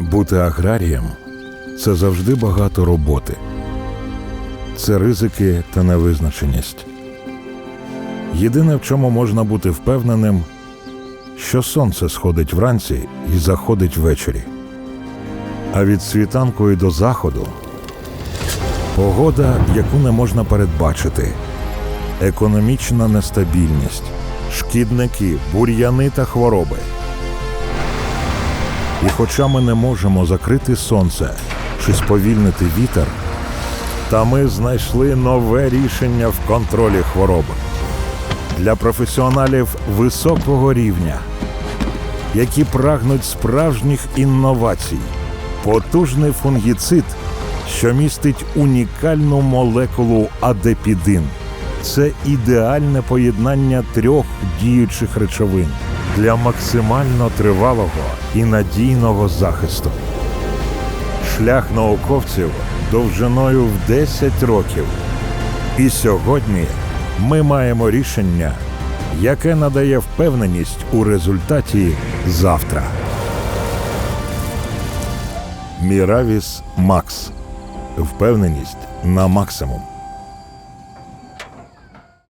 Бути аграрієм це завжди багато роботи, це ризики та невизначеність. Єдине, в чому можна бути впевненим, що сонце сходить вранці і заходить ввечері. А від світанку і до заходу погода, яку не можна передбачити, економічна нестабільність, шкідники, бур'яни та хвороби. І хоча ми не можемо закрити сонце чи сповільнити вітер, та ми знайшли нове рішення в контролі хвороб для професіоналів високого рівня, які прагнуть справжніх інновацій, потужний фунгіцид, що містить унікальну молекулу адепідин. Це ідеальне поєднання трьох діючих речовин для максимально тривалого і надійного захисту. Шлях науковців довжиною в 10 років. І сьогодні ми маємо рішення, яке надає впевненість у результаті завтра. Міравіс Макс. Впевненість на максимум.